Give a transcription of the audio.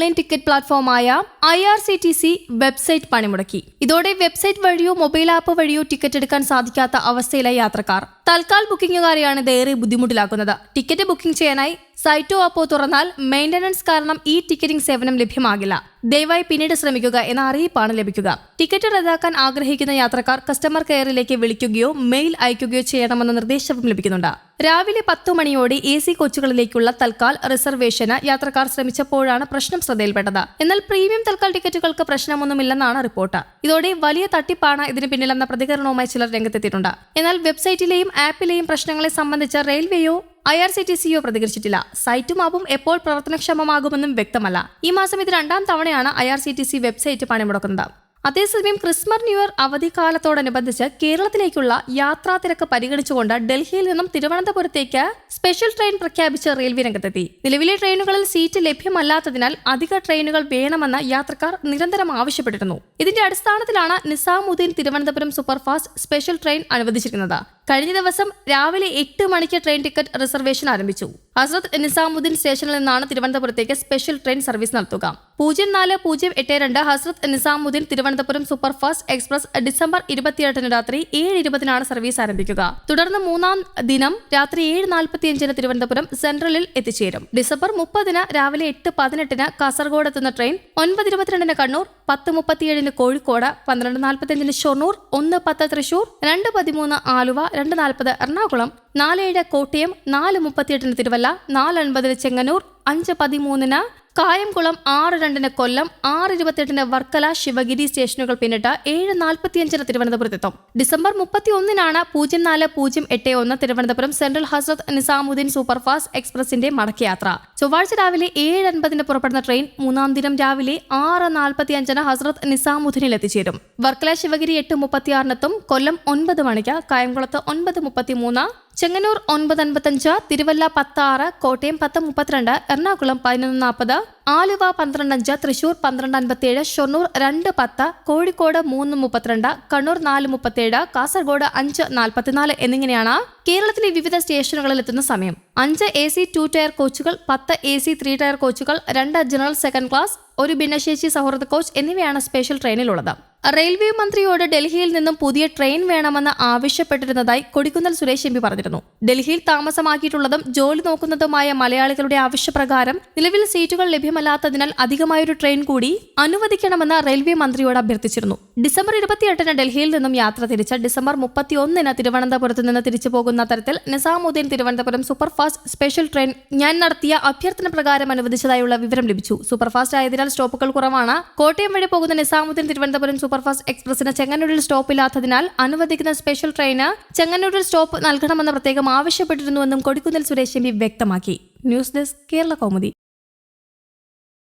Online ticket പ്ലാറ്റ്ഫോമായ I R C T C website പണിമുടക്കി. ഇതോടെ website വഴിയോ mobile app വഴിയോ ticket എടുക്കാൻ സാധിക്കാത്ത അവസ്ഥയിലായി യാത്രക്കാർ. തൽക്കാൽ ബുക്കിംഗുകാരെയാണ് ഇത് ഏറെ ബുദ്ധിമുട്ടിലാക്കുന്നത്. ടിക്കറ്റ് ബുക്കിംഗ് ചെയ്യാനായി സൈറ്റോ അപ്പോ തുറന്നാൽ മെയിന്റനൻസ് കാരണം ഈ ടിക്കറ്റിംഗ് സേവനം ലഭ്യമാകില്ല. ദയവായി പിന്നീട് ശ്രമിക്കുക എന്ന അറിയിപ്പാണ് ലഭിക്കുക. ടിക്കറ്റ് റദ്ദാക്കാൻ ആഗ്രഹിക്കുന്ന യാത്രക്കാർ കസ്റ്റമർ കെയറിലേക്ക് വിളിക്കുകയോ മെയിൽ അയക്കുകയോ ചെയ്യണമെന്ന നിർദ്ദേശവും ലഭിക്കുന്നുണ്ട്. രാവിലെ പത്തു മണിയോടെ എ സി കോച്ചുകളിലേക്കുള്ള തൽക്കാൽ റിസർവേഷന് യാത്രക്കാർ ശ്രമിച്ചപ്പോഴാണ് പ്രശ്നം ശ്രദ്ധയിൽപ്പെട്ടത്. എന്നാൽ പ്രീമിയം തൽക്കാൽ ടിക്കറ്റുകൾക്ക് പ്രശ്നമൊന്നുമില്ലെന്നാണ് റിപ്പോർട്ട്. ഇതോടെ വലിയ തട്ടിപ്പാണ് ഇതിന് പിന്നിലെന്ന പ്രതികരണവുമായി ചിലർ രംഗത്തെത്തിയിട്ടുണ്ട്. എന്നാൽ വെബ്സൈറ്റിലെയും ആപ്പിലെയും പ്രശ്നങ്ങളെ സംബന്ധിച്ച റെയിൽവേയോ ഐ ആർ സി ടി സിഒ പ്രതികരിച്ചിട്ടില്ല. സൈറ്റും മാപ്പും എപ്പോൾ പ്രവർത്തനക്ഷമമാകുമെന്നും വ്യക്തമല്ല. ഈ മാസം ഇത് രണ്ടാം തവണയാണ് I R C T C website പണിമുടക്കുന്നത്. അതേസമയം ക്രിസ്മസ് ന്യൂ ഇയർ അവധിക്കാലത്തോടനുബന്ധിച്ച് കേരളത്തിലേക്കുള്ള യാത്രാ തിരക്ക് പരിഗണിച്ചുകൊണ്ട് ഡൽഹിയിൽ നിന്നും തിരുവനന്തപുരത്തേക്ക് സ്പെഷ്യൽ ട്രെയിൻ പ്രഖ്യാപിച്ച് റെയിൽവേ രംഗത്തെത്തി. നിലവിലെ ട്രെയിനുകളിൽ സീറ്റ് ലഭ്യമല്ലാത്തതിനാൽ അധിക ട്രെയിനുകൾ വേണമെന്ന് യാത്രക്കാർ നിരന്തരം ആവശ്യപ്പെട്ടിരുന്നു. ഇതിന്റെ അടിസ്ഥാനത്തിലാണ് Nizamuddin Thiruvananthapuram superfast special train അനുവദിച്ചിരിക്കുന്നത്. കഴിഞ്ഞ ദിവസം രാവിലെ എട്ട് മണിക്ക് ട്രെയിൻ ടിക്കറ്റ് റിസർവേഷൻ ആരംഭിച്ചു. ഹസ്രത്ത് നിസാമുദ്ദീൻ സ്റ്റേഷനിൽ നിന്നാണ് തിരുവനന്തപുരത്തേക്ക് സ്പെഷ്യൽ ട്രെയിൻ സർവീസ് നടത്തുക. പൂജ്യം നാല് പൂജ്യം എട്ട് രണ്ട് Hazrat Nizamuddin Thiruvananthapuram superfast express December ഇരുപത്തിയെട്ടിന് രാത്രി ഏഴ് ഇരുപതിനാണ് സർവീസ് ആരംഭിക്കുക. തുടർന്ന് മൂന്നാം ദിനം രാത്രി ഏഴ് നാൽപ്പത്തിയഞ്ചിന് തിരുവനന്തപുരം സെൻട്രലിൽ എത്തിച്ചേരും. ഡിസംബർ മുപ്പതിന് രാവിലെ എട്ട് പതിനെട്ടിന് കാസർഗോഡ് എത്തുന്ന ട്രെയിൻ ഒൻപത് ഇരുപത്തിരണ്ടിന് കണ്ണൂർ പത്ത് മുപ്പത്തിയേഴിന് കോഴിക്കോട് പന്ത്രണ്ട് നാൽപ്പത്തിയഞ്ചിന് ഷൊർണൂർ ഒന്ന് പത്ത് തൃശൂർ രണ്ട് പതിമൂന്ന് ആലുവ രണ്ട് നാൽപ്പത് എറണാകുളം നാല് ഏഴ് കോട്ടയം നാല് മുപ്പത്തിയെട്ടിന് തിരുവല്ല നാല് അൻപതിന് ചെങ്ങന്നൂർ അഞ്ച് പതിമൂന്നിന് കായംകുളം ആറ് രണ്ടിന് കൊല്ലം ആറ് ഇരുപത്തിയെട്ടിന് വർക്കല ശിവഗിരി സ്റ്റേഷനുകൾ പിന്നിട്ട് ഏഴ് നാൽപ്പത്തിയഞ്ചിന് തിരുവനന്തപുരത്തെത്തും. ഡിസംബർ മുപ്പത്തി ഒന്നിനാണ് പൂജ്യം നാല് പൂജ്യം എട്ട് ഒന്ന് തിരുവനന്തപുരം സെൻട്രൽ ഹസ്രത് നിസാമുദ്ദീൻ സൂപ്പർഫാസ്റ്റ് എക്സ്പ്രസിന്റെ മടക്കയാത്ര. ചൊവ്വാഴ്ച രാവിലെ ഏഴ് അൻപതിന് പുറപ്പെടുന്ന ട്രെയിൻ മൂന്നാം ദിനം രാവിലെ ആറ് നാൽപ്പത്തിയഞ്ചിന് ഹസ്രത് നിസാമുദ്ദീനിൽ എത്തിച്ചേരും. വർക്കല ശിവഗിരി എട്ട് മുപ്പത്തിയാറിനെത്തും കൊല്ലം ഒൻപത് മണിക്ക് കായംകുളത്ത് ഒൻപത് മുപ്പത്തിമൂന്ന് ചെങ്ങന്നൂർ ഒൻപത് അൻപത്തഞ്ച് തിരുവല്ല പത്ത് ആറ് കോട്ടയം പത്ത് മുപ്പത്തിരണ്ട് എറണാകുളം പതിനൊന്ന് നാൽപ്പത് ആലുവ പന്ത്രണ്ട് അഞ്ച് തൃശൂർ പന്ത്രണ്ട് അൻപത്തിയേഴ് ഷൊർണൂർ രണ്ട് പത്ത് കോഴിക്കോട് മൂന്ന് മുപ്പത്തിരണ്ട് കണ്ണൂർ നാല് മുപ്പത്തിയേഴ് കാസർഗോഡ് അഞ്ച് നാൽപ്പത്തിനാല് എന്നിങ്ങനെയാണ് കേരളത്തിലെ വിവിധ സ്റ്റേഷനുകളിൽ എത്തുന്ന സമയം. അഞ്ച് എ സി ടു ടയർ കോച്ചുകൾ പത്ത് എ സി ത്രീ ടയർ കോച്ചുകൾ രണ്ട് ജനറൽ സെക്കൻഡ് ക്ലാസ് ഒരു ഭിന്നശേഷി സൗഹൃദ കോച്ച് എന്നിവയാണ് സ്പെഷ്യൽ ട്രെയിനിലുള്ളത്. റെയിൽവേ മന്ത്രിയോട് ഡൽഹിയിൽ നിന്നും പുതിയ ട്രെയിൻ വേണമെന്ന് ആവശ്യപ്പെട്ടിരുന്നതായി കൊടിക്കുന്നൽ സുരേഷ് എം പറഞ്ഞിരുന്നു. ഡൽഹിയിൽ താമസമാക്കിയിട്ടുള്ളതും ജോലി നോക്കുന്നതുമായ മലയാളികളുടെ ആവശ്യപ്രകാരം നിലവിൽ സീറ്റുകൾ ലഭ്യമല്ലാത്തതിനാൽ അധികമായൊരു ട്രെയിൻ കൂടി അനുവദിക്കണമെന്ന് റെയിൽവേ മന്ത്രിയോട് അഭ്യർത്ഥിച്ചിരുന്നു. ഡിസംബർ ഇരുപത്തിയെട്ടിന് ഡൽഹിയിൽ നിന്നും യാത്ര തിരിച്ച ഡിസംബർ മുപ്പത്തിയൊന്നിന് തിരുവനന്തപുരത്ത് നിന്ന് തിരിച്ചു പോകുന്ന തരത്തിൽ Nizamuddin Thiruvananthapuram superfast special train ഞാൻ നടത്തിയ അഭ്യർത്ഥന പ്രകാരം അനുവദിച്ചതായുള്ള വിവരം ലഭിച്ചു. സൂപ്പർഫാസ്റ്റ് ആയതിനാൽ സ്റ്റോപ്പുകൾ കുറവാണ്. കോട്ടയം വഴി പോകുന്ന നിസാമുദ്ദീൻ തിരുവനന്തപുരം സൂപ്പർഫാസ്റ്റ് എക്സ്പ്രസിന് ചെങ്ങന്നൂരിൽ സ്റ്റോപ്പില്ലാത്തതിനാൽ അനുവദിക്കുന്ന സ്പെഷ്യൽ ട്രെയിന് ചെങ്ങന്നൂരിൽ സ്റ്റോപ്പ് നൽകണമെന്ന് പ്രത്യേകം ആവശ്യപ്പെട്ടിരുന്നുവെന്നും കൊടിക്കുന്നിൽ സുരേഷ് എം വ്യക്തമാക്കി. News desk Kerala Kaumudi.